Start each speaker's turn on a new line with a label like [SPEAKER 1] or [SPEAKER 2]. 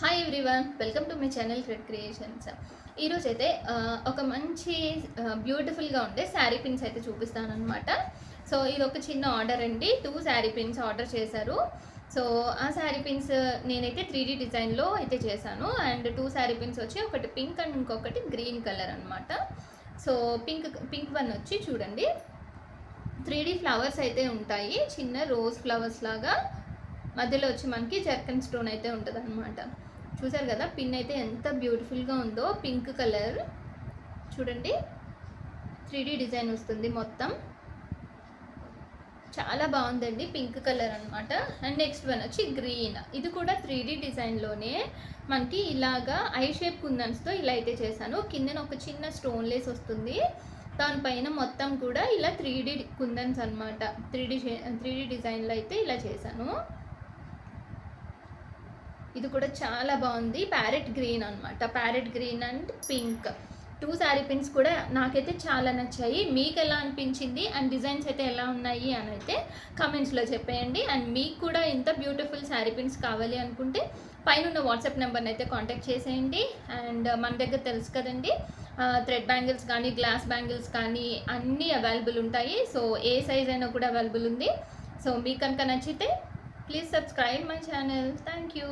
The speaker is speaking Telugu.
[SPEAKER 1] Hi everyone welcome to my channel cred creations ఈరోజు అయితే ఒక మంచి బ్యూటిఫుల్గా ఉండే శారీ పిన్స్ అయితే చూపిస్తాను అనమాట సో ఇది ఒక చిన్న ఆర్డర్ అండి. టూ శారీ పిన్స్ ఆర్డర్ చేశారు. సో ఆ శారీ పిన్స్ నేనైతే త్రీ డీ డిజైన్లో అయితే చేశాను. అండ్ టూ శారీ పిన్స్ వచ్చి ఒకటి పింక్ అండ్ ఇంకొకటి గ్రీన్ కలర్ అనమాట సో పింక్ పింక్ వన్ వచ్చి చూడండి. త్రీ డీ ఫ్లవర్స్ అయితే ఉంటాయి. చిన్న రోజ్ ఫ్లవర్స్ లాగా. మధ్యలో వచ్చి మనకి జర్కన్ స్టోన్ అయితే ఉంటుంది అనమాట చూసారు కదా పిన్ అయితే ఎంత బ్యూటిఫుల్గా ఉందో పింక్ కలర్ చూడండి త్రీ డిజైన్ వస్తుంది మొత్తం. చాలా బాగుందండి పింక్ కలర్ అనమాట అండ్ నెక్స్ట్ వన్ వచ్చి గ్రీన్ ఇది కూడా త్రీ డీ డిజైన్లోనే మనకి ఇలాగా ఐ షేప్ కుందన్స్తో ఇలా అయితే చేశాను. కిందన ఒక చిన్న స్టోన్ లేస్ వస్తుంది. దానిపైన మొత్తం కూడా ఇలా త్రీ డీ కుందన్స్ అనమాట త్రీ డీ త్రీ డీ డిజైన్లో అయితే ఇలా చేశాను. ఇది కూడా చాలా బాగుంది. ప్యారెట్ గ్రీన్ అనమాట parrot green and pink two sari pins కూడా నాకైతే చాలా నచ్చాయి. మీకు ఎలా అనిపించింది? అండ్ డిజైన్స్ అయితే ఎలా ఉన్నాయి? అని అయితే కమెంట్స్లో చెప్పేయండి. అండ్ మీకు కూడా ఇంత బ్యూటిఫుల్ శారీ పిన్స్ కావాలి అనుకుంటే పైన ఉన్న వాట్సాప్ నెంబర్ని అయితే కాంటాక్ట్ చేసేయండి. అండ్ మన దగ్గర తెలుసు కదండి. థ్రెడ్ బ్యాంగిల్స్ కానీ గ్లాస్ బ్యాంగిల్స్ కానీ అన్నీ అవైలబుల్ ఉంటాయి. సో ఏ సైజ్ అయినా కూడా అవైలబుల్ ఉంది. సో మీకు కనుక నచ్చితే please subscribe my channel thank you